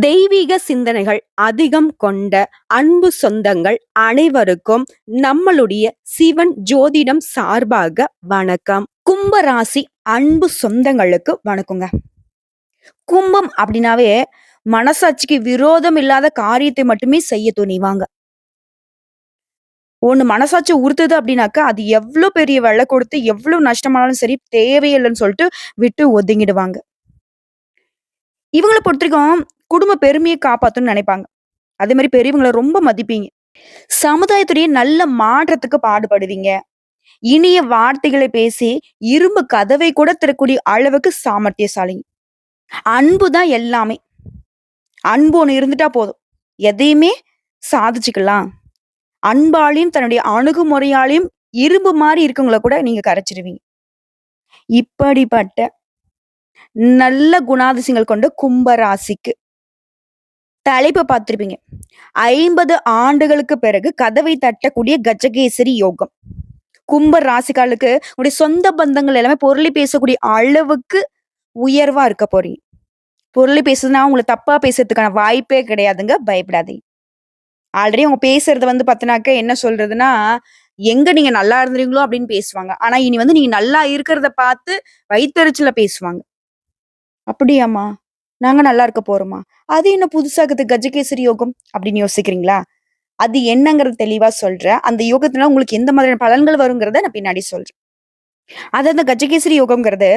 தெய்வீக சிந்தனைகள் அதிகம் கொண்ட அன்பு சொந்தங்கள் அனைவருக்கும் நம்மளுடைய சிவன் ஜோதிடம் சார்பாக வணக்கம். கும்பராசி அன்பு சொந்தங்களுக்கு வணக்கங்க. கும்பம் அப்படின்னாவே மனசாட்சிக்கு விரோதம் இல்லாத காரியத்தை மட்டுமே செய்ய துணிவாங்க. ஒன்று மனசாட்சி உறுத்துது அப்படின்னாக்கா அது எவ்வளோ பெரிய வெலை கொடுத்து எவ்வளோ நஷ்டமானாலும் சரி தேவையில்லைன்னு சொல்லிட்டு விட்டு ஒதுங்கிடுவாங்க. இவங்கள பொறுத்தவரைக்கும் குடும்ப பெருமையை காப்பாத்தணும்னு நினைப்பாங்க. அதே மாதிரி பெரியவங்களை ரொம்ப மதிப்பீங்க. சமுதாயத்துடைய நல்ல மாற்றத்துக்கு பாடுபடுவீங்க. இனிய வார்த்தைகளை பேசி இரும்பு கதவை கூட திறக்கூடிய அளவுக்கு சாமர்த்தியசாலிங்க. அன்பு தான் எல்லாமே. அன்பு ஒன்று இருந்துட்டா போதும். எதையுமே சாதிச்சுக்கலாம். அன்பாலையும் தன்னுடைய அணுகுமுறையாலையும் இரும்பு மாதிரி இருக்கவங்கள கூட நீங்க கரைச்சிருவீங்க. இப்படிப்பட்ட நல்ல குணாதிசயங்கள் கொண்ட கும்ப ராசிக்கு தலைப்பை பார்த்துருப்பீங்க. ஐம்பது ஆண்டுகளுக்கு பிறகு கதவை தட்டக்கூடிய கஜகேசரி யோகம். கும்ப ராசிக்காலுக்கு உங்களுடைய சொந்த பந்தங்கள் எல்லாமே பொருளி பேசக்கூடிய அளவுக்கு உயர்வா இருக்க போறீங்க. பொருளி பேசுதுன்னா உங்களை தப்பா பேசுறதுக்கான வாய்ப்பே கிடையாதுங்க. பயப்படாதீங்க. ஆல்ரெடி அவங்க பேசுறது வந்து பார்த்தினாக்க என்ன சொல்றதுன்னா எங்க நீங்க நல்லா இருந்தீங்களோ அப்படின்னு பேசுவாங்க. ஆனா இனி வந்து நீங்க நல்லா இருக்கிறத பார்த்து வயிற்றுல பேசுவாங்க. அப்படியாம்மா? நாங்க நல்லா இருக்க போறோமா அது என்ன புதுசாகுது? கஜகேசரி யோகம் அப்படின்னு யோசிக்கிறீங்களா? அது என்னங்கிறது தெளிவா சொல்றேன் அந்த யோகத்துல உங்களுக்கு எந்த மாதிரியான பலன்கள் வருங்கிறத நான் பின்னாடி சொல்றேன். அதாவது கஜகேசரி யோகம்ங்கிறது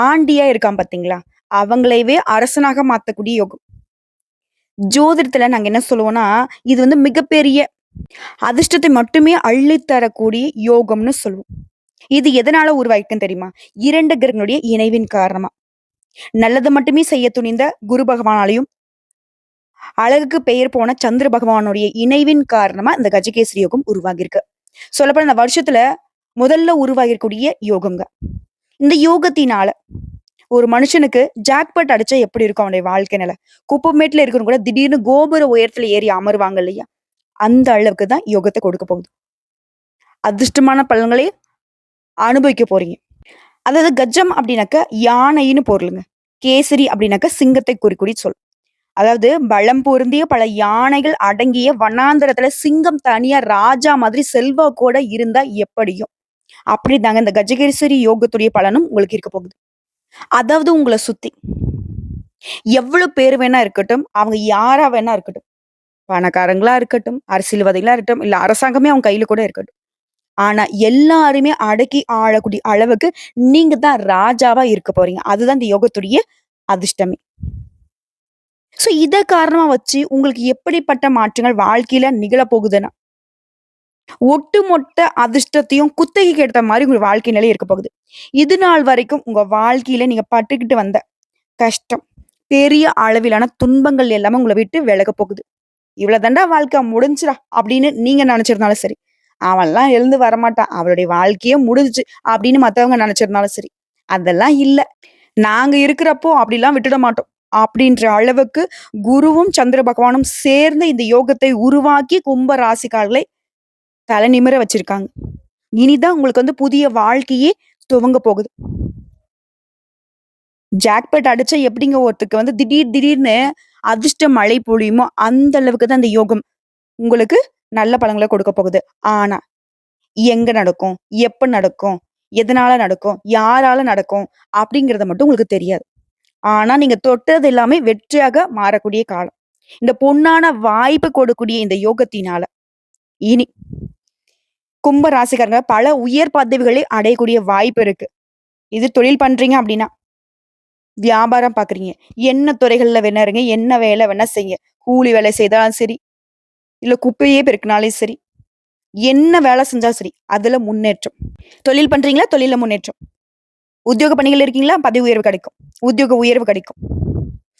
ஆண்டியா இருக்கான் பாத்தீங்களா? அவங்களையவே அரசனாக மாத்தக்கூடிய யோகம். ஜோதிடத்துல நாங்க என்ன சொல்லுவோம்னா இது வந்து மிகப்பெரிய அதிர்ஷ்டத்தை மட்டுமே அள்ளித்தரக்கூடிய யோகம்னு சொல்லுவோம். இது எதனால உருவாயிருக்குன்னு தெரியுமா? இரண்டு கிரகங்களுடைய இணைவின் காரணமா. நல்லது மட்டுமே செய்ய துணிந்த குரு பகவானாலையும் அழகுக்கு பெயர் போன சந்திர பகவானுடைய இணைவின் காரணமா இந்த கஜகேசரி யோகம் உருவாகியிருக்கு. சொல்லப்போன இந்த வருஷத்துல முதல்ல உருவாகிருக்கூடிய யோகங்க. இந்த யோகத்தினால ஒரு மனுஷனுக்கு ஜாக்பட் அடிச்சா எப்படி இருக்கும் அவனுடைய வாழ்க்கை நிலை? குப்பமேட்டுல இருக்கிறவங்க கூட திடீர்னு கோபுர உயரத்துல ஏறி அமருவாங்க இல்லையா? அந்த அளவுக்கு தான் யோகத்தை கொடுக்க போகுது. அதிர்ஷ்டமான பலன்களை அனுபவிக்க போறீங்க. அதாவது கஜம் அப்படின்னாக்க யானைன்னு பொருளுங்க. கேசரி அப்படின்னாக்க சிங்கத்தை குறிக்குடி சொல். அதாவது பலம் பொருந்திய பல யானைகள் அடங்கிய வண்ணாந்திரத்துல சிங்கம் தனியா ராஜா மாதிரி செல்வா கூட இருந்தா எப்படியும். அப்படிதாங்க இந்த கஜகேசரி யோகத்துடைய பலனும் உங்களுக்கு இருக்க போகுது. அதாவது உங்களை சுத்தி எவ்வளவு பேர் வேணா இருக்கட்டும் அவங்க யாரா வேணா இருக்கட்டும். பணக்காரங்களா இருக்கட்டும் அரசியல்வாதிகளா இருக்கட்டும் இல்ல அரசாங்கமே அவங்க கையில கூட இருக்கட்டும். ஆனா எல்லாருமே அடக்கி ஆளக்கூடிய அளவுக்கு நீங்க தான் ராஜாவா இருக்க போறீங்க. அதுதான் இந்த யோகத்துடைய அதிர்ஷ்டமே. சோ இத காரணமா வச்சு உங்களுக்கு எப்படிப்பட்ட மாற்றங்கள் வாழ்க்கையில நிகழ போகுதுன்னா ஒட்டுமொத்த அதிர்ஷ்டத்தையும் குத்தகைக்கு எடுத்த மாதிரி உங்க வாழ்க்கை நிலை இருக்க போகுது. இது நாள் வரைக்கும் உங்க வாழ்க்கையில நீங்க பட்டுக்கிட்டு வந்த கஷ்டம் பெரிய அளவிலான துன்பங்கள் எல்லாமே உங்களை விட்டு விலக போகுது. இவ்வளவுதான்டா வாழ்க்கை முடிஞ்சிடா அப்படின்னு நீங்க நினைச்சிருந்தாலும் சரி. அவன்லாம் எழுந்து வரமாட்டான். அவளுடைய வாழ்க்கையே முடிஞ்சுச்சு அப்படின்னு மற்றவங்க நினைச்சிருந்தாலும் சரி. அதெல்லாம் இல்லை. நாங்க இருக்கிறப்போ அப்படிலாம் விட்டுட மாட்டோம். அப்படின்ற அளவுக்கு குருவும் சந்திர பகவானும் சேர்ந்து இந்த யோகத்தை உருவாக்கி கும்ப ராசிக்காரர்களை தலை நிமிர வச்சிருக்காங்க. இனிதான் உங்களுக்கு வந்து புதிய வாழ்க்கையே துவங்க போகுது. ஜாக்பெட் அடிச்சா எப்படிங்க ஒருத்துக்கு வந்து திடீர் திடீர்னு அதிர்ஷ்ட மழை பொழியுமோ அந்த அளவுக்கு தான் இந்த யோகம். உங்களுக்கு நல்ல பழங்களை கொடுக்க போகுது. ஆனா எங்க நடக்கும்? எப்ப நடக்கும்? எதனால நடக்கும்? யாரால நடக்கும்? அப்படிங்கிறத மட்டும் உங்களுக்கு தெரியாது. ஆனா நீங்க தொட்டது எல்லாமே வெற்றியாக மாறக்கூடிய காலம். இந்த பொன்னான வாய்ப்பு கொடுக்கூடிய இந்த யோகத்தினால இனி கும்ப ராசிக்காரங்க பல உயர் பதவிகளை அடையக்கூடிய வாய்ப்பு இருக்கு. இது தொழில் பண்றீங்க அப்படின்னா வியாபாரம் பாக்குறீங்க. என்ன துறைகள்ல வேணா இருங்க என்ன வேலை வேணா செய்ய கூலி வேலை செய்தாலும் சரி இல்லை குப்பையே பெருக்கினாலே சரி. என்ன வேலை செஞ்சாலும் சரி அதில் முன்னேற்றம். தொழில் பண்ணுறீங்களா தொழிலில் முன்னேற்றம். உத்தியோக பணிகள் இருக்கீங்களா? பதவி உயர்வு கிடைக்கும். உத்தியோக உயர்வு கிடைக்கும்.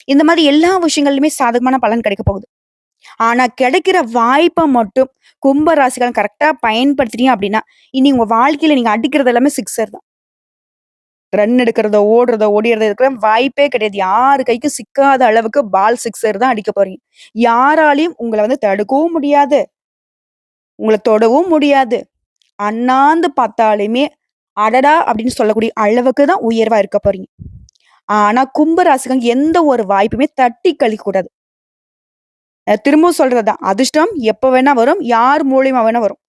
இந்த மாதிரி எல்லா விஷயங்கள்லுமே சாதகமான பலன் கிடைக்க போகுது. ஆனா கிடைக்கிற வாய்ப்பை மட்டும் கும்ப ராசிகள் கரெக்டா பயன்படுத்தினீங்க அப்படின்னா இனி உங்க வாழ்க்கையில நீங்க அடிக்கிறது எல்லாமே சிக்ஸர் தான். ரன் எடுக்கிறதோ ஓடுறதோ ஓடிறதோ இருக்கிற வாய்ப்பே கிடையாது யாரு கைக்கும் சிக்காத அளவுக்கு பால் சிக்ஸர் தான் அடிக்க போறீங்க யாராலையும் உங்களை வந்து தடுக்கவும் முடியாது உங்களை தொடவும் முடியாது அண்ணாந்து பார்த்தாலுமே அடடா அப்படின்னு சொல்லக்கூடிய அளவுக்கு தான் உயர்வா இருக்க போறீங்க ஆனா கும்ப எந்த ஒரு வாய்ப்புமே தட்டி கழிக்க கூடாது திரும்பவும் சொல்றது தான். அதிர்ஷ்டம் எப்ப வேணா வரும். யார் மூலியமா வேணா வரும்.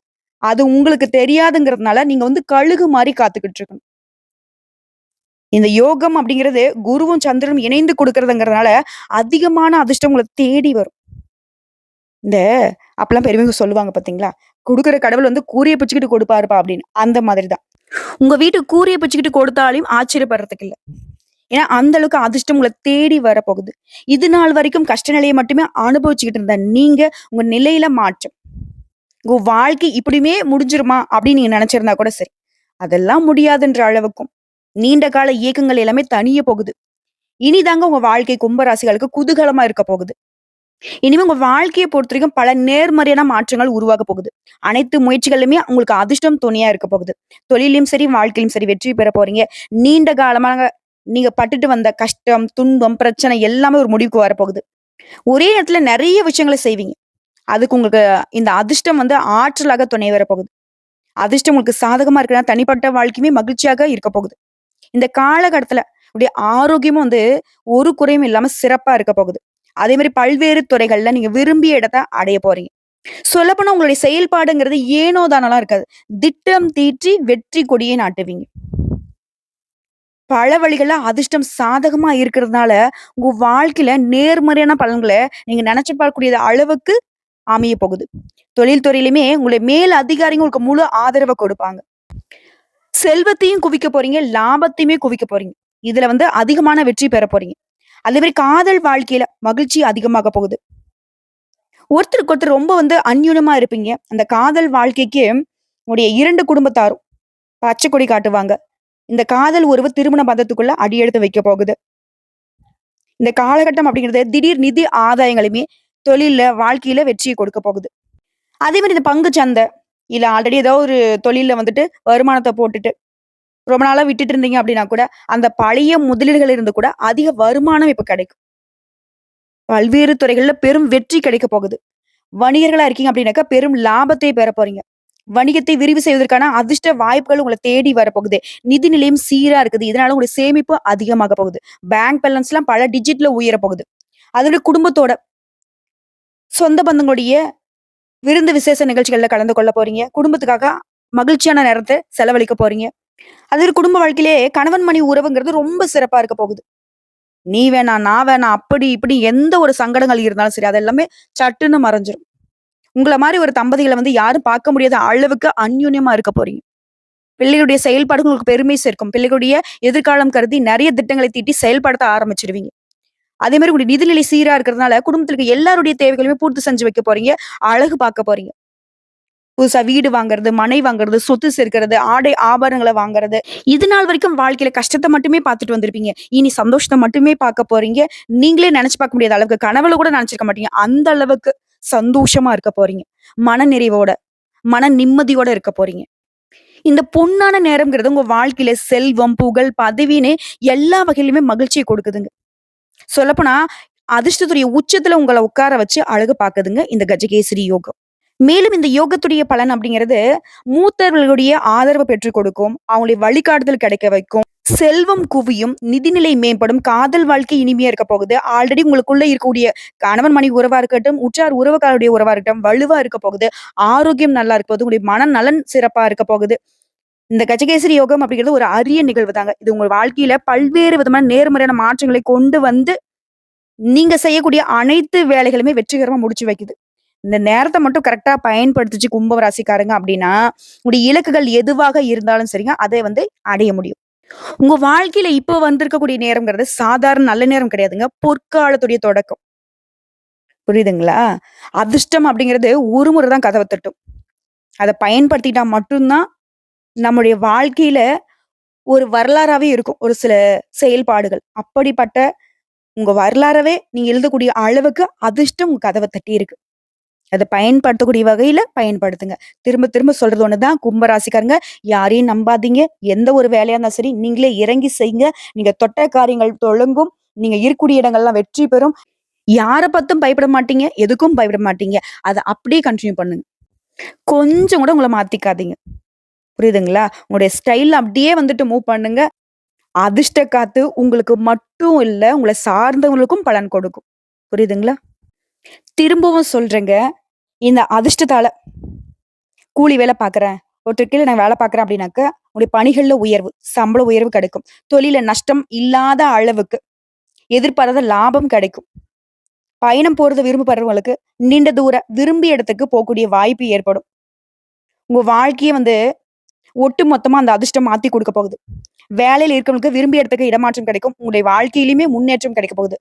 அது உங்களுக்கு தெரியாதுங்கிறதுனால, நீங்க வந்து கழுகு மாதிரி காத்துக்கிட்டு இருக்கணும். இந்த யோகம் அப்படிங்கிறது குருவும், சந்திரனும் இணைந்து கொடுக்கறதுங்கிறதுனால அதிகமான அதிர்ஷ்டம் உங்களை தேடி வரும். இந்த அப்பெல்லாம் பெரியவங்க சொல்லுவாங்க பாத்தீங்களா "குடுக்குற கடவுள் வந்து கூறிய பிச்சுக்கிட்டு கொடுப்பாருப்பா" அப்படின்னு. அந்த மாதிரி தான். உங்க வீட்டுக்கு கூறிய பிச்சுக்கிட்டு கொடுத்தாலையும் ஆச்சரியப்படுறதுக்கு இல்லை ஏன்னா, அந்த அளவுக்கு அதிர்ஷ்டம் உங்களை தேடி வரப்போகுது. இது நாள் வரைக்கும் கஷ்ட நிலைய மட்டுமே அனுபவிச்சுக்கிட்டு இருந்த நீங்க, உங்க நிலையில மாற்றம். உங்க வாழ்க்கை இப்படியுமே முடிஞ்சிருமா? அப்படின்னு நீங்க நினைச்சிருந்தா கூட சரி. அதெல்லாம் முடியாதுன்ற அளவுக்கும், நீண்ட கால இயக்கங்கள் எல்லாமே தனியே போகுது. இனிதாங்க உங்க வாழ்க்கை கும்பராசிகளுக்கு குதூகலமா இருக்க போகுது. இனிமே உங்க வாழ்க்கையை பொறுத்த வரைக்கும் பல நேர்மறையான மாற்றங்கள் உருவாக போகுது. அனைத்து முயற்சிகளுமே உங்களுக்கு அதிர்ஷ்டம் துணையா இருக்க போகுது. தொழிலையும் சரி, வாழ்க்கையிலும் சரி வெற்றி பெற போறீங்க. நீண்ட காலமாக நீங்க பட்டுட்டு வந்த கஷ்டம், துன்பம், பிரச்சனை எல்லாமே ஒரு முடிவுக்கு வரப்போகுது. ஒரே இடத்துல நிறைய விஷயங்கள செய்வீங்க. அதுக்கு உங்களுக்கு இந்த அதிர்ஷ்டம் வந்து ஆற்றலாக துணை வரப்போகுது. அதிர்ஷ்டம் உங்களுக்கு சாதகமா இருக்குன்னா, தனிப்பட்ட வாழ்க்கையுமே மகிழ்ச்சியாக இருக்க போகுது. இந்த காலகட்டத்துல உடைய ஆரோக்கியமும் வந்து ஒரு குறையும் இல்லாம சிறப்பா இருக்க போகுது. அதே மாதிரி பல்வேறு துறைகள்ல நீங்க விரும்பிய இடத்த அடைய போறீங்க. சொல்லப்போனா உங்களுடைய செயல்பாடுங்கிறது ஏனோ இருக்காது. திட்டம் தீற்றி வெற்றி கொடியை நாட்டுவீங்க. பல வழிகள்ல அதிர்ஷ்டம் சாதகமா இருக்கிறதுனால, உங்க வாழ்க்கையில நேர்மறையான பலன்களை நீங்க நினைச்சு பார்க்கக்கூடிய அளவுக்கு அமைய போகுது. தொழில் துறையிலுமே உங்களுடைய மேல் அதிகாரிங்க உங்களுக்கு முழு ஆதரவை கொடுப்பாங்க. செல்வத்தையும் குவிக்க போறீங்க, லாபத்தையுமே குவிக்க போறீங்க. இதுல வந்து அதிகமான வெற்றி பெற போறீங்க. அதே மாதிரி காதல் வாழ்க்கையில மகிழ்ச்சி அதிகமாக போகுது. ஒருத்தருக்கு ஒருத்தர் ரொம்ப வந்து அந்யுனமா இருப்பீங்க. அந்த காதல் வாழ்க்கைக்கு உங்களுடைய இரண்டு குடும்பத்தாரும் பச்சை கொடி காட்டுவாங்க. இந்த காதல் உறவு திருமண பந்தத்துக்குள்ள அடியெடுத்து வைக்க போகுது. இந்த காலகட்டம் அப்படிங்கிறது திடீர் நிதி ஆதாயங்களுமே தொழில வாழ்க்கையில வெற்றியை கொடுக்க போகுது. அதே மாதிரி இந்த பங்கு சந்தை, இல்லை ஆல்ரெடி ஏதோ ஒரு தொழிலில் வந்துட்டு வருமானத்தை போட்டுட்டு, ரொம்ப நாளாக விட்டுட்டு இருந்தீங்க அப்படின்னா கூட, அந்த பழைய முதலீடுகள் இருந்து கூட அதிக வருமானம் இப்போ கிடைக்கும். பல்வேறு துறைகளில் பெரும் வெற்றி கிடைக்க போகுது. வணிகர்களாக இருக்கீங்க அப்படின்னாக்கா, பெரும் லாபத்தை பெற போறீங்க. வணிகத்தை விரிவு செய்வதற்கான அதிர்ஷ்ட வாய்ப்புகள் உங்களை தேடி வரப்போகுது. நிதி நிலையம் சீரா இருக்குது. இதனால உங்களுடைய சேமிப்பு அதிகமாக போகுது. பேங்க் பேலன்ஸ்லாம் பல டிஜிட்ல உயர போகுது. அதோட குடும்பத்தோட சொந்த பந்தங்களுடைய விருந்து விசேஷ நிகழ்ச்சிகள்ல கலந்து கொள்ள போறீங்க. குடும்பத்துக்காக மகிழ்ச்சியான நேரத்தை செலவழிக்க போறீங்க. அது குடும்ப வாழ்க்கையிலேயே கணவன் மணி உறவுங்கிறது ரொம்ப சிறப்பா இருக்க போகுது. நீ வேணாம், நான் வேணாம், அப்படி இப்படி எந்த ஒரு சங்கடங்கள் இருந்தாலும் சரி, அது எல்லாமே சட்டுன்னு மறைஞ்சிரும். உங்களை மாதிரி ஒரு தம்பதிகளை வந்து யாரும் பார்க்க முடியாத அளவுக்கு அந்யூன்யமா இருக்க போறீங்க. பிள்ளைகளுடைய செயல்பாடு உங்களுக்கு பெருமை சேர்க்கும். பிள்ளைகளுடைய எதிர்காலம் கருதி நிறைய திட்டங்களை தீட்டி செயல்படுத்த ஆரம்பிச்சிருவீங்க அதே மாதிரி உங்களுடைய நிதிநிலை சீரா இருக்கிறதுனால, குடும்பத்தில இருக்க எல்லாருடைய தேவைகளையுமே பூர்த்தி செஞ்சு வைக்க போறீங்க. அழகு பார்க்க போறீங்க. புதுசா வீடு வாங்குறது, மனை வாங்குறது, சொத்து சேர்க்கிறது, ஆடை ஆபரணங்களை வாங்குறது, இது நாள் வரைக்கும் வாழ்க்கையில கஷ்டத்தை மட்டுமே பார்த்துட்டு வந்திருப்பீங்க. இனி சந்தோஷத்தை மட்டுமே பார்க்க போறீங்க. நீங்களே நினைச்சு பார்க்க முடியாத அளவுக்கு, கனவுல கூட நினைச்சிருக்க மாட்டீங்க. அந்த அளவுக்கு சந்தோஷமா இருக்க போறீங்க. மனநிறைவோட, மன நிம்மதியோட இருக்க போறீங்க. இந்த பொண்ணான நேரம்ங்கிறது உங்க வாழ்க்கையில செல்வம், புகழ், பதவின்னு எல்லா வகையிலுமே மகிழ்ச்சியை கொடுக்குதுங்க. சொல்லப்போனா, அதிர்ஷ்டத்துடைய உச்சத்துல உங்களை உட்கார வச்சு அழகு பார்க்குதுங்க இந்த கஜகேசரி யோகம். மேலும் இந்த யோகத்துடைய பலன் அப்படிங்கிறது, மூத்தவர்களுடைய ஆதரவு பெற்றுக் கொடுக்கும். அவங்களுடைய வழிகாட்டுதல் கிடைக்க வைக்கும். செல்வம் குவியும், நிதிநிலை மேம்படும், காதல் வாழ்க்கை இனிமையா இருக்க போகுது. ஆல்ரெடி உங்களுக்குள்ள இருக்கக்கூடிய கணவன் மனைவி உறவா இருக்கட்டும், உற்றார் உறவுக்காரருடைய உறவா இருக்கட்டும், வலுவா இருக்க போகுது. ஆரோக்கியம் நல்லா இருக்க போகுது. உங்களுடைய மனநலன் சிறப்பா இருக்க போகுது. இந்த கஜகேசரி யோகம் அப்படிங்கிறது ஒரு அரிய நிகழ்வு தாங்க. இது உங்க வாழ்க்கையில பல்வேறு விதமான நேர்மறையான மாற்றங்களை கொண்டு வந்து, நீங்க செய்யக்கூடிய அனைத்து வேலைகளுமே வெற்றிகரமா முடிச்சு வைக்குது. இந்த நேரத்தை மட்டும் கரெக்டா பயன்படுத்திச்சு கும்பம் ராசிக்காரங்க அப்படின்னா, உங்களுடைய இலக்குகள் எதுவாக இருந்தாலும் சரிங்க, அதை வந்து அடைய முடியும். உங்க வாழ்க்கையில இப்ப வந்திருக்கக்கூடிய நேரம்ங்கிறது சாதாரண நல்ல நேரம் கிடையாதுங்க. பொற்காலத்துடைய தொடக்கம். புரியுதுங்களா? அதிர்ஷ்டம் அப்படிங்கிறது ஒரு முறை தான் கதவை தட்டும். அதை பயன்படுத்திட்டா மட்டும்தான் நம்முடைய வாழ்க்கையில ஒரு வரலாறாவே இருக்கும். ஒரு சில செயல்பாடுகள். அப்படிப்பட்ட உங்க வரலாறவே நீங்க எழுதக்கூடிய அளவுக்கு அதிர்ஷ்டம் உங்க தட்டி இருக்குது அதை பயன்படுத்தக்கூடிய வகையில பயன்படுத்துங்க. திரும்ப திரும்ப சொல்றது ஒண்ணுதான் கும்பராசிக்காரங்க, யாரையும் நம்பாதீங்க. எந்த ஒரு வேலையா இருந்தாலும் சரி, நீங்களே இறங்கி செய்யுங்க. நீங்க தொட்ட காரியங்கள் தொடங்கும். நீங்க இருக்கக்கூடிய இடங்கள்லாம் வெற்றி பெறும். யாரை பார்த்தும் பயப்பட மாட்டீங்க. எதுக்கும் பயப்பட மாட்டீங்க. அதை அப்படியே கண்டினியூ பண்ணுங்க. கொஞ்சம் கூட உங்களை மாத்திக்காதீங்க. புரியுதுங்களா? உங்களுடைய ஸ்டைல் அப்படியே வந்துட்டு மூவ் பண்ணுங்க. அதிர்ஷ்ட காத்து உங்களுக்கு மட்டும் இல்லை உங்களை சார்ந்தவங்களுக்கும் பலன் கொடுக்கும். புரியுதுங்களா? திரும்பவும் சொல்றேங்க. இந்த அதிர்ஷ்டத்தால கூலி வேலை பார்க்குறேன். ஒருத்தர் கீழே நான் வேலை பார்க்குறேன் அப்படின்னாக்க, உங்களுடைய பணிகள்ல உயர்வு, சம்பள உயர்வு கிடைக்கும். தொழில நஷ்டம் இல்லாத அளவுக்கு எதிர்பாராத லாபம் கிடைக்கும். பயணம் போறது விரும்பப்படுறவங்களுக்கு நீண்ட தூர விரும்பிய இடத்துக்கு போகக்கூடிய வாய்ப்பு ஏற்படும். உங்க வாழ்க்கையை வந்து ஒட்டு மொத்தமா அந்த அதிர்ஷ்டம் மாத்தி கொடுக்க போகுது. வேலையில் இருக்கிறவங்களுக்கு விரும்பிய இடத்துக்கு இடமாற்றம் கிடைக்கும். உங்களுடைய வாழ்க்கையிலுமே முன்னேற்றம் கிடைக்க போகுது.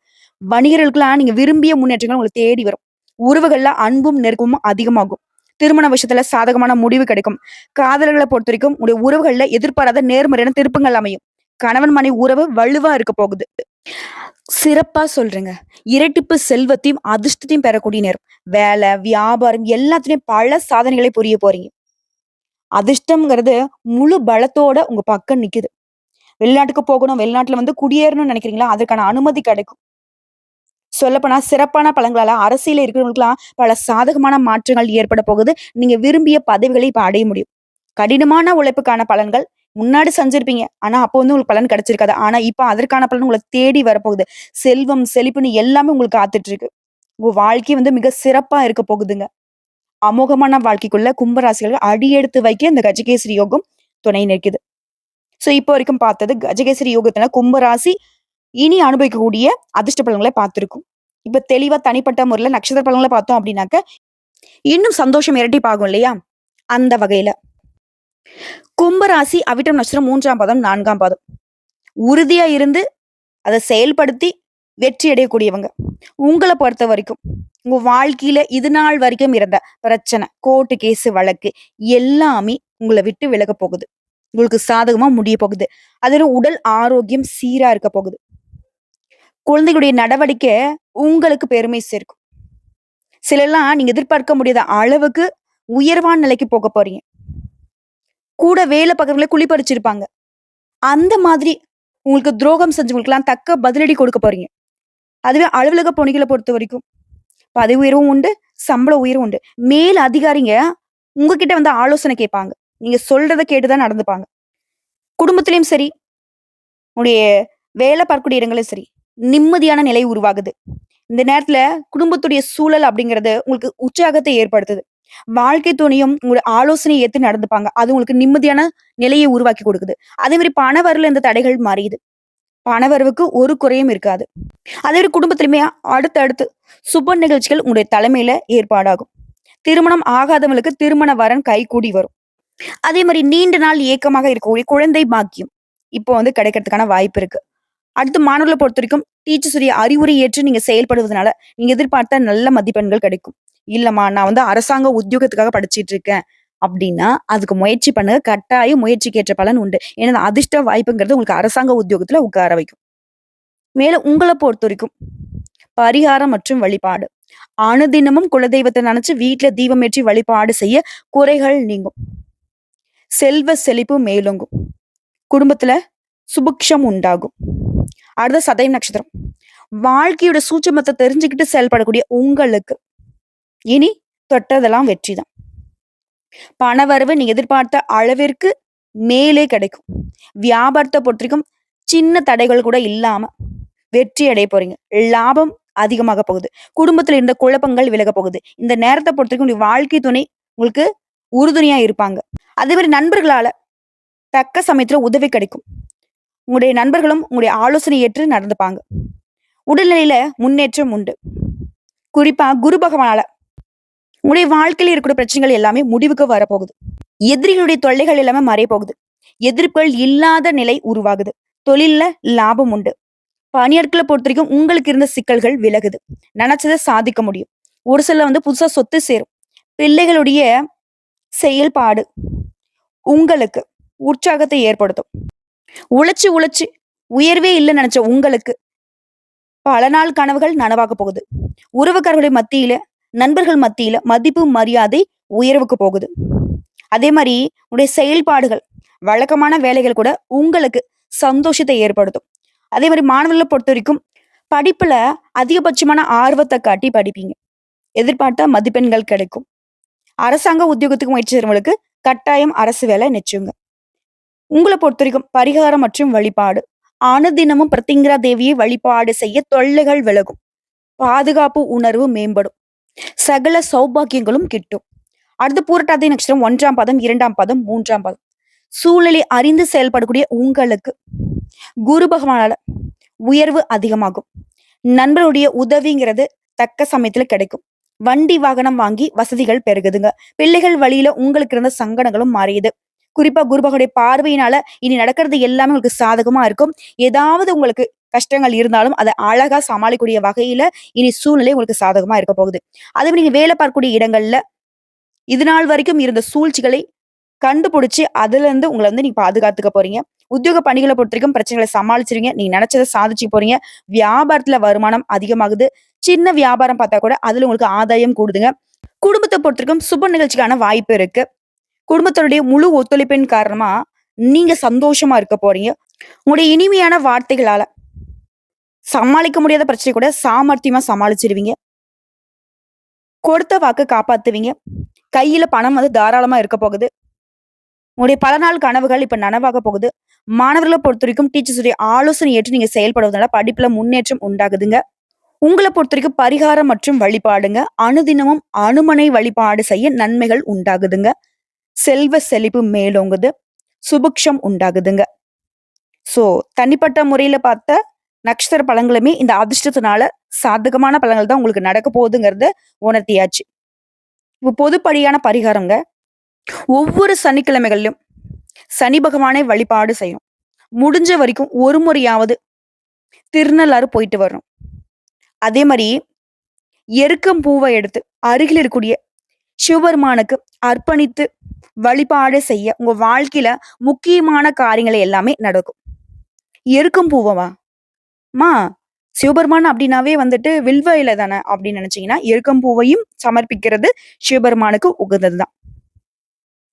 வணிகர்களுக்கெல்லாம் நீங்க விரும்பிய முன்னேற்றங்கள் உங்களுக்கு தேடி வரும். உறவுகள்ல அன்பும், நெருக்கமும் அதிகமாகும். திருமண விஷயத்துல சாதகமான முடிவு கிடைக்கும். காதலர்கள பொறுத்தவரைக்கும் உங்களுடைய உறவுகள்ல எதிர்பாராத நேர்மறையான திருப்பங்கள் அமையும். கணவன் மனைவி உறவு வலுவா இருக்க போகுது. சிறப்பா சொல்றேங்க. இரட்டிப்பு செல்வத்தையும், அதிர்ஷ்டத்தையும் பெறக்கூடிய நேரம். வேலை, வியாபாரம் எல்லாத்துலயும் பல சாதனைகளை புரிய போறீங்க. அதிர்ஷ்டம்ங்கிறது முழு பலத்தோட உங்க பக்கம் நிக்குது. வெளிநாட்டுக்கு போகணும், வெளிநாட்டுல வந்து குடியேறணும்னு நினைக்கிறீங்களா? அதற்கான அனுமதி கிடைக்கும். சொல்லப்போனா சிறப்பான பலன்களால அரசியல இருக்கிறவங்களுக்குலாம் பல சாதகமான மாற்றங்கள் ஏற்பட போகுது. நீங்க விரும்பிய பதவிகளை இப்ப அடைய முடியும். கடினமான உழைப்புக்கான பலன்கள் முன்னாடி செஞ்சிருப்பீங்க. ஆனா, அப்போ வந்து உங்களுக்கு பலன் கிடைச்சிருக்காது. ஆனா, இப்ப அதற்கான பலன் உங்களை தேடி வரப்போகுது. செல்வம், செழிப்புன்னு எல்லாமே உங்களுக்கு காத்துட்டு இருக்கு. உங்க வாழ்க்கை வந்து மிக சிறப்பா இருக்க போகுதுங்க. அமோகமான வாழ்க்கைக்குள்ள கும்பராசிகள் அடியெடுத்து வைக்க இந்த கஜகேசரி யோகம் துணை நிற்குது. ஸோ இப்போ வரைக்கும் பார்த்தது கஜகேசரி யோகத்துல கும்பராசி இனி அனுபவிக்கக்கூடிய அதிர்ஷ்ட பலன்களை பார்த்துருக்கும் இப்போ தெளிவாக தனிப்பட்ட முறையில் நட்சத்திர பலன்களை பார்த்தோம் அப்படின்னாக்க, இன்னும் சந்தோஷம் இரட்டிப்பாகும் இல்லையா? அந்த வகையில. கும்பராசி அவிட்டம் நட்சத்திரம் மூன்றாம் பாதம், நான்காம் பாதம். உறுதியா இருந்து அதை செயல்படுத்தி வெற்றி அடையக்கூடியவங்க. பொறுத்த வரைக்கும் உங்க வாழ்க்கையில இது நாள் வரைக்கும் இருந்த பிரச்சனை, கோர்ட்டு கேஸ் வழக்கு எல்லாமே உங்களை விட்டு விலக போகுது. உங்களுக்கு சாதகமா முடிய போகுது. அதில் உடல் ஆரோக்கியம் சீரா இருக்க போகுது. குழந்தைகளுடைய நடவடிக்கை உங்களுக்கு பெருமை சேர்க்கும். சிலர்லாம் நீங்க எதிர்பார்க்க முடியாத அளவுக்கு உயர்வான நிலைக்கு போக போறீங்க. கூட வேலை பார்க்கிறவங்கள குழி பறிச்சிருப்பாங்க. அந்த மாதிரி உங்களுக்கு துரோகம் செஞ்சவங்களுக்கெல்லாம் தக்க பதிலடி கொடுக்க போறீங்க. அதுவே அலுவலக பணிகளை பொறுத்த வரைக்கும் பதவி உயர்வும் உண்டு, சம்பள உயர்வும் உண்டு. மேல் அதிகாரிங்க உங்ககிட்ட வந்து ஆலோசனை கேட்பாங்க. நீங்க சொல்றத கேட்டு தான் நடந்துப்பாங்க. குடும்பத்திலயும் சரி, உடைய வேலை பார்க்கக்கூடிய இடங்களும் சரி, நிம்மதியான நிலை உருவாகுது. இந்த நேரத்துல குடும்பத்துடைய சூழல் அப்படிங்கிறது உங்களுக்கு உற்சாகத்தை ஏற்படுத்துது. வாழ்க்கை துணையும் உங்களோட ஆலோசனையை ஏற்று நடந்துப்பாங்க. அது உங்களுக்கு நிம்மதியான நிலையை உருவாக்கி கொடுக்குது. அதே மாதிரி பணவரில் இந்த தடைகள் மாறியுது பணவரவுக்கு ஒரு குறையும் இருக்காது. அதே மாதிரி குடும்பத்திலுமே அடுத்தடுத்து சுப நிகழ்ச்சிகள் உங்களுடைய தலைமையில ஏற்பாடாகும். திருமணம் ஆகாதவங்களுக்கு திருமண வரன் கைகூடி வரும். அதே மாதிரி நீண்ட நாள் ஏக்கமாக இருக்கக்கூடிய குழந்தை பாக்கியம் இப்போ வந்து கிடைக்கிறதுக்கான வாய்ப்பு இருக்கு. அடுத்து மாணவர்களை பொறுத்தவரைக்கும் டீச்சர்ஸ் உடைய அறிவுரை ஏற்று நீங்க செயல்படுவதனால, நீங்க எதிர்பார்த்த நல்ல மதிப்பெண்கள் கிடைக்கும். இல்லம்மா நான் வந்து அரசாங்க உத்தியோகத்துக்காக படிச்சிட்டு இருக்கேன் அப்படின்னா, அதுக்கு முயற்சி பண்ணுங்க. கட்டாயம் முயற்சிக்கு ஏற்ற பலன் உண்டு. ஏன்னா அதிர்ஷ்ட வாய்ப்புங்கிறது உங்களுக்கு அரசாங்க உத்தியோகத்துல உட்கார வைக்கும். மேலும் உங்களை பொறுத்த வரைக்கும் பரிகாரம் மற்றும் வழிபாடு. அனுதினமும் குலதெய்வத்தை நினைச்சு வீட்டுல தீபமேற்றி வழிபாடு செய்ய குறைகள் நீங்கும். செல்வ செழிப்பு மேலோங்கும். குடும்பத்துல சுபிக்ஷம் உண்டாகும். அடுத்து சதயம் நட்சத்திரம். வாழ்க்கையோட சூட்சமத்தை தெரிஞ்சுக்கிட்டு செயல்படக்கூடிய உங்களுக்கு, இனி தொட்டதெல்லாம் வெற்றி தான் பணவரவு நீ எதிர்பார்த்த அளவிற்கு மேலே கிடைக்கும். வியாபாரத்தை பொறுத்திருக்கும் சின்ன தடைகள் கூட இல்லாம வெற்றி அடைய போறீங்க. லாபம் அதிகமாக போகுது. குடும்பத்துல இருந்த குழப்பங்கள் விலக போகுது. இந்த நேரத்தை பொறுத்தவரைக்கும் வாழ்க்கை துணை உங்களுக்கு உறுதுணையா இருப்பாங்க. அதே மாதிரி நண்பர்களால தக்க சமயத்தில் உதவி கிடைக்கும். உங்களுடைய நண்பர்களும் உங்களுடைய ஆலோசனை ஏற்று நடந்துப்பாங்க. உடல்நிலையில முன்னேற்றம் உண்டு. குறிப்பா குரு பகவானால உங்களுடைய வாழ்க்கையில் இருக்கிற பிரச்சனைகள் எல்லாமே முடிவுக்கு வரப்போகுது. எதிரிகளுடைய தொல்லைகள் எல்லாமே மறைய போகுது. எதிர்ப்புகள் இல்லாத நிலை உருவாகுது. தொழில்ல லாபம் உண்டு. பணியாட்களை பொறுத்த வரைக்கும் உங்களுக்கு இருந்த சிக்கல்கள் விலகுது. நினைச்சதை சாதிக்க முடியும். ஒரு சிலர் வந்து புதுசா சொத்து சேரும். பிள்ளைகளுடைய செயல்பாடு உங்களுக்கு உற்சாகத்தை ஏற்படுத்தும். உழைச்சு உழைச்சு உயர்வே இல்லைன்னு நினைச்ச உங்களுக்கு பல நாள் கனவுகள் நனவாக போகுது. உறவுக்காரர்களுடைய மத்தியில, நண்பர்கள் மத்தியில மதிப்பு, மரியாதை உயர்வுக்கு போகுது. அதே மாதிரி உடைய செயல்பாடுகள், வழக்கமான வேலைகள் கூட உங்களுக்கு சந்தோஷத்தை ஏற்படுத்தும். அதே மாதிரி மாணவர்களை பொறுத்த வரைக்கும் படிப்புல அதிகபட்சமான ஆர்வத்தை காட்டி படிப்பீங்க. எதிர்பார்த்த மதிப்பெண்கள் கிடைக்கும். அரசாங்க உத்தியோகத்துக்கு முயற்சி செய்றவங்களுக்கு கட்டாயம் அரசு வேலை நிச்சயங்க. பொறுத்த பொறுத்தவரைக்கும் பரிகாரம் மற்றும் வழிபாடு. அனுதினமும் பிரத்திங்கரா தேவியை வழிபாடு செய்ய தொல்லைகள் விலகும். பாதுகாப்பு உணர்வு மேம்படும் சகல சௌபாக்கியங்களும் கிட்டும் அடுத்து பூரட்டாதி நட்சத்திரம் ஒன்றாம் பதம் இரண்டாம் பதம் மூன்றாம் பதம் சூழலை அறிந்து செயல்படக்கூடிய உங்களுக்கு குரு பகவானால உயர்வு அதிகமாகும் நண்பருடைய உதவிங்கிறது தக்க சமயத்துல கிடைக்கும் வண்டி வாகனம் வாங்கி வசதிகள் பெருகுதுங்க. பிள்ளைகள் வழியில உங்களுக்கு இருந்த சங்கடங்களும் மாறியது குறிப்பா குருபகனுடைய பார்வையினால இனி நடக்கிறது எல்லாமே உங்களுக்கு சாதகமா இருக்கும். ஏதாவது உங்களுக்கு கஷ்டங்கள் இருந்தாலும் அதை அழகா சமாளிக்கக்கூடிய வகையில இனி சூழ்நிலை உங்களுக்கு சாதகமா இருக்க போகுது. அதே மாதிரி நீங்க வேலை பார்க்கக்கூடிய இடங்கள்ல இது நாள் வரைக்கும் இருந்த சூழ்ச்சிகளை கண்டுபிடிச்சு அதுல இருந்து உங்களை வந்து நீங்க பாதுகாத்துக்க போறீங்க. உத்தியோக பணிகளை பொறுத்த வரைக்கும் பிரச்சனைகளை சமாளிச்சிருங்க. நீங்க நினைச்சதை சாதிச்சு போறீங்க. வியாபாரத்துல வருமானம் அதிகமாகுது. சின்ன வியாபாரம் பார்த்தா கூட அதுல உங்களுக்கு ஆதாயம் கூடுதுங்க. குடும்பத்தை பொறுத்த வரைக்கும் சுப நிகழ்ச்சிக்கான வாய்ப்பு இருக்கு. குடும்பத்தினுடைய முழு ஒத்துழைப்பின் காரணமா நீங்க சந்தோஷமா இருக்க போறீங்க. உங்களுடைய இனிமையான வார்த்தைகளால சமாளிக்க முடியாத பிரச்சனை கூட சாமர்த்தியமா சமாளிச்சிருவீங்க. கொடுத்த வாக்கு காப்பாத்துவீங்க. கையில பணம் வந்து தாராளமா இருக்க போகுது. உங்களுடைய பல நாள் கனவுகள் இப்ப நனவாக போகுது. மாணவர்களை பொறுத்த வரைக்கும் டீச்சர்ஸுடைய ஆலோசனை ஏற்று நீங்க செயல்படுவதனால படிப்புல முன்னேற்றம் உண்டாகுதுங்க. உங்களை பொறுத்த வரைக்கும் பரிகாரம் மற்றும் வழிபாடுங்க. அனுதினமும் அனுமனை வழிபாடு செய்ய நன்மைகள் உண்டாகுதுங்க. செல்வ செழிப்பு மேலோங்குது. சுபிக்ஷம் உண்டாகுதுங்க. ஸோ தனிப்பட்ட முறையில் பார்த்த நட்சத்திர பழங்களுமே இந்த அதிர்ஷ்டத்தினால சாதகமான பழங்கள் தான் உங்களுக்கு நடக்க போகுதுங்கிறத உணர்த்தியாச்சு. இப்போ பொதுப்படியான பரிகாரங்க. ஒவ்வொரு சனிக்கிழமைகளிலும் சனி பகவானை வழிபாடு செய்யும் முடிஞ்ச வரைக்கும் ஒரு முறையாவது திருநள்ளாறு போயிட்டு வரும் அதே மாதிரி எருக்கம் பூவை எடுத்து அருகில் இருக்கக்கூடிய சிவபெருமானுக்கு அர்ப்பணித்து வழிபாடு செய்ய உங்க வாழ்க்கையில முக்கியமான காரியங்களை எல்லாமே நடக்கும். எருக்கம் பூவவா? மா சிவபெருமான் அப்படின்னாவே வந்துட்டு வில்வ இலை தானே அப்படின்னு நினைச்சீங்கன்னா எருக்கம் பூவையும் சமர்ப்பிக்கிறது சிவபெருமானுக்கு உகந்ததுதான்.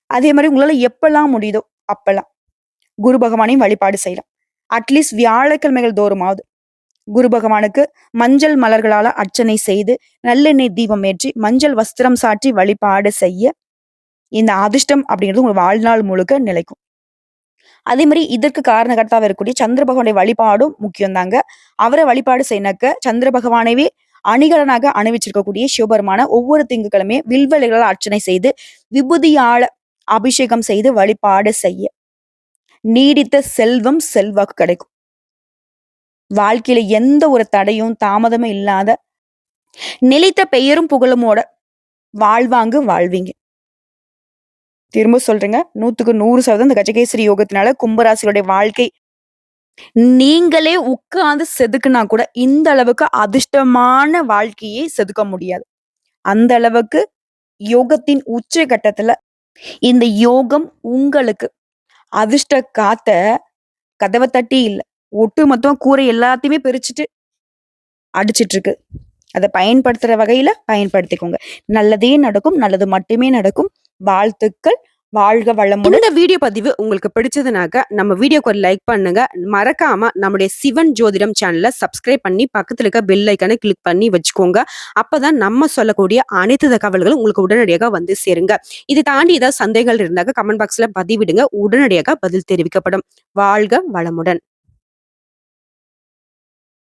அதே மாதிரி உங்களால எப்பெல்லாம் முடியுதோ அப்பெல்லாம் குரு பகவானையும் வழிபாடு செய்யலாம். அட்லீஸ்ட் வியாழக்கிழமைகள் தோறுமாவது குரு பகவானுக்கு மஞ்சள் மலர்களால அர்ச்சனை செய்து நல்லெண்ணெய் தீபம் ஏற்றி மஞ்சள் வஸ்திரம் சாற்றி வழிபாடு செய்ய இந்த அதிர்ஷ்டம் அப்படிங்கிறது உங்க வாழ்நாள் முழுக்க நிலைக்கும். அதே மாதிரி இதற்கு காரணகர்த்தாவ இருக்கக்கூடிய சந்திர பகவானுடைய வழிபாடும் முக்கியம் தாங்க அவரை வழிபாடு செய்யினாக்க சந்திர பகவானவே அணிகலனாக அணிவிச்சிருக்கக்கூடிய சிவபெருமான ஒவ்வொரு திங்கட்கிழமையும் வில்வலைகளால் அர்ச்சனை செய்து விபூதியால அபிஷேகம் செய்து வழிபாடு செய்ய. நீடித்த செல்வம் செல்வாக்கு கிடைக்கும். வாழ்க்கையில எந்த ஒரு தடையும் தாமதமும் இல்லாத நிலைத்த பெயரும் புகழுமோட வாழ்வாங்கு வாழ்வீங்க. திரும்ப சொல்றேங்க. நூத்துக்கு நூறு சதவீதம் இந்த கஜகேசரி யோகத்தினால கும்பராசிகளுடைய வாழ்க்கை நீங்களே உட்கார்ந்து செதுக்குனா கூட இந்த அளவுக்கு அதிர்ஷ்டமான வாழ்க்கையை செதுக்க முடியாது. அந்த அளவுக்கு யோகத்தின் உச்ச கட்டத்துல இந்த யோகம் உங்களுக்கு அதிர்ஷ்ட காத்த கதவை தட்டி இல்ல. ஒட்டு மொத்தம் கூரை எல்லாத்தையுமே பிரிச்சுட்டு அடிச்சிட்டு இருக்கு அதை பயன்படுத்துற வகையில பயன்படுத்திக்கோங்க. நல்லதே நடக்கும் நல்லது மட்டுமே நடக்கும். வாழ்த்துக்கள் வாழ்க வளமுடன். இந்த வீடியோ பதிவு உங்களுக்கு பிடிச்சதுனாக்க நம்ம வீடியோக்கு ஒரு லைக் பண்ணுங்க. மறக்காம நம்முடைய சிவன் ஜோதிடம் சேனலை சப்ஸ்கிரைப் பண்ணி பக்கத்துல இருக்க பெல் ஐக்கனை கிளிக் பண்ணி வச்சுக்கோங்க. அப்பதான் நம்ம சொல்லக்கூடிய அனைத்து தகவல்களும் உங்களுக்கு உடனடியாக வந்து சேருங்க. இதை தாண்டி ஏதாவது சந்தேகங்கள் இருந்தாக்க கமெண்ட் பாக்ஸ்ல பதிவிடுங்க. உடனடியாக பதில் தெரிவிக்கப்படும். வாழ்க வளமுடன்.